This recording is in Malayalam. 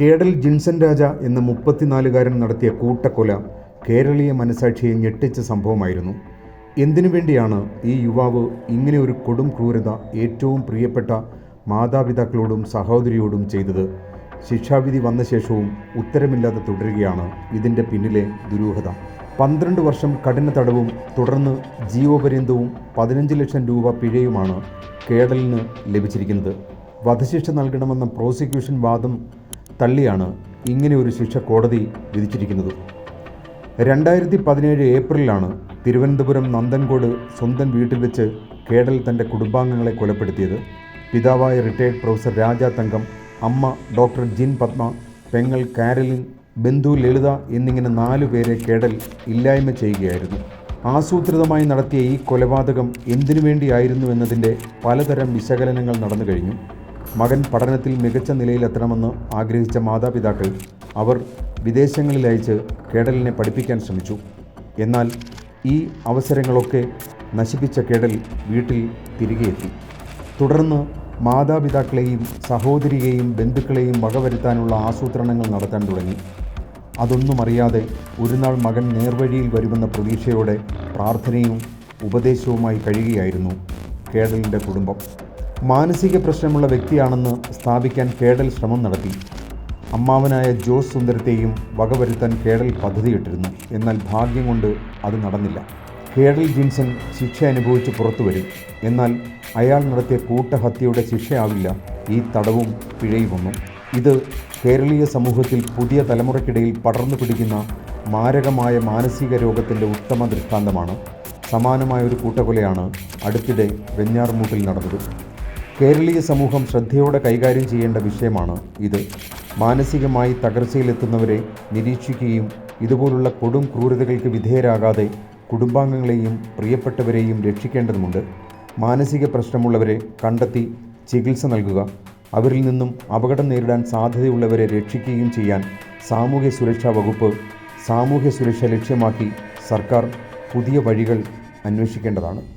കേഡൽ ജിൻസൻ രാജ എന്ന മുപ്പത്തിനാലുകാരൻ നടത്തിയ കൂട്ടക്കൊല കേരളീയ മനസാക്ഷിയെ ഞെട്ടിച്ച സംഭവമായിരുന്നു. എന്തിനു വേണ്ടിയാണ് ഈ യുവാവ് ഇങ്ങനെ ഒരു കൊടും ക്രൂരത ഏറ്റവും പ്രിയപ്പെട്ട മാതാപിതാക്കളോടും സഹോദരിയോടും ചെയ്തത്? ശിക്ഷാവിധി വന്ന ശേഷവും ഉത്തരമില്ലാതെ തുടരുകയാണ് ഇതിന്റെ പിന്നിലെ ദുരൂഹത. പന്ത്രണ്ട് വർഷം കഠിന തടവും തുടർന്ന് ജീവപര്യന്തവും പതിനഞ്ച് ലക്ഷം രൂപ പിഴയുമാണ് കേഡലിന് ലഭിച്ചിരിക്കുന്നത്. വധശിക്ഷ നൽകണമെന്ന പ്രോസിക്യൂഷൻ വാദം തള്ളിയാണ് ഇങ്ങനെ ഒരു ശിക്ഷ കോടതി വിധിച്ചിരിക്കുന്നത്. രണ്ടായിരത്തി പതിനേഴ് ഏപ്രിലാണ് തിരുവനന്തപുരം നന്ദൻകോട് സ്വന്തം വീട്ടിൽ വെച്ച് കേടൽ തന്റെ കുടുംബാംഗങ്ങളെ കൊലപ്പെടുത്തിയത്. പിതാവായ റിട്ടയർഡ് പ്രൊഫസർ രാജ തങ്കം അമ്മ ഡോക്ടർ ജിൻ പത്മ പെങ്ങൾ കാരലിൻ ബന്ധു ലളിത എന്നിങ്ങനെ നാലു പേരെ കേടൽ ഇല്ലായ്മ ചെയ്യുകയായിരുന്നു. ആസൂത്രിതമായി നടത്തിയ ഈ കൊലപാതകം എന്തിനു വേണ്ടിയായിരുന്നു എന്നതിന്റെ പലതരം വിശകലനങ്ങൾ നടന്നു കഴിഞ്ഞു. മകൻ പഠനത്തിൽ മികച്ച നിലയിലെത്തണമെന്ന് ആഗ്രഹിച്ച മാതാപിതാക്കൾ അവർ വിദേശങ്ങളിൽ അയച്ച് കേടലിനെ പഠിപ്പിക്കാൻ ശ്രമിച്ചു. എന്നാൽ ഈ അവസരങ്ങളൊക്കെ നശിപ്പിച്ച കേടൽ വീട്ടിൽ തിരികെ എത്തി. തുടർന്ന് മാതാപിതാക്കളെയും സഹോദരിയെയും ബന്ധുക്കളെയും വകവരുത്താനുള്ള ആസൂത്രണങ്ങൾ നടത്താൻ തുടങ്ങി. അതൊന്നും അറിയാതെ ഒരു നാൾ മകൻ നേർവഴിയിൽ വരുമെന്ന പ്രതീക്ഷയോടെ പ്രാർത്ഥനയും ഉപദേശവുമായി കഴിയുകയായിരുന്നു കേടലിന്റെ കുടുംബം. മാനസിക പ്രശ്നമുള്ള വ്യക്തിയാണെന്ന് സ്ഥാപിക്കാൻ കേഡൽ ശ്രമം നടത്തി. അമ്മാവനായ ജോസ് സുന്ദരത്തെയും വകവരുത്താൻ കേഡൽ പദ്ധതിയിട്ടിരുന്നു. എന്നാൽ ഭാഗ്യം കൊണ്ട് അത് നടന്നില്ല. കേഡൽ ജിൻസൺ ശിക്ഷ അനുഭവിച്ച് പുറത്തു വരും എന്നാൽ അയാൾ നടത്തിയ കൂട്ടഹത്യയുടെ ശിക്ഷയാവില്ല. ഈ തടവും പിഴയുമൊന്നും ഇത് കേരളീയ സമൂഹത്തിൽ പുതിയ തലമുറയ്ക്കിടയിൽ പടർന്നു പിടിക്കുന്ന മാരകമായ മാനസിക രോഗത്തിന്റെ ഉത്തമ ദൃഷ്ടാന്തമാണ്. സമാനമായ ഒരു കൂട്ടക്കൊലയാണ് അടുത്തിടെ വെഞ്ഞാറുമൂട്ടിൽ നടന്നത്. കേരളീയ സമൂഹം ശ്രദ്ധയോടെ കൈകാര്യം ചെയ്യേണ്ട വിഷയമാണ് ഇത്. മാനസികമായി തകർച്ചയിലെത്തുന്നവരെ നിരീക്ഷിക്കുകയും ഇതുപോലുള്ള കൊടും ക്രൂരതകൾക്ക് വിധേയരാകാതെ കുടുംബാംഗങ്ങളെയും പ്രിയപ്പെട്ടവരെയും രക്ഷിക്കേണ്ടതുണ്ട്. മാനസിക പ്രശ്നമുള്ളവരെ കണ്ടെത്തി ചികിത്സ നൽകുക. അവരിൽ നിന്നും അപകടം നേരിടാൻ സാധ്യതയുള്ളവരെ രക്ഷിക്കുകയും ചെയ്യാൻ സാമൂഹ്യ സുരക്ഷാ വകുപ്പ് സാമൂഹ്യ സുരക്ഷ ലക്ഷ്യമാക്കി സർക്കാർ പുതിയ വഴികൾ അന്വേഷിക്കേണ്ടതാണ്.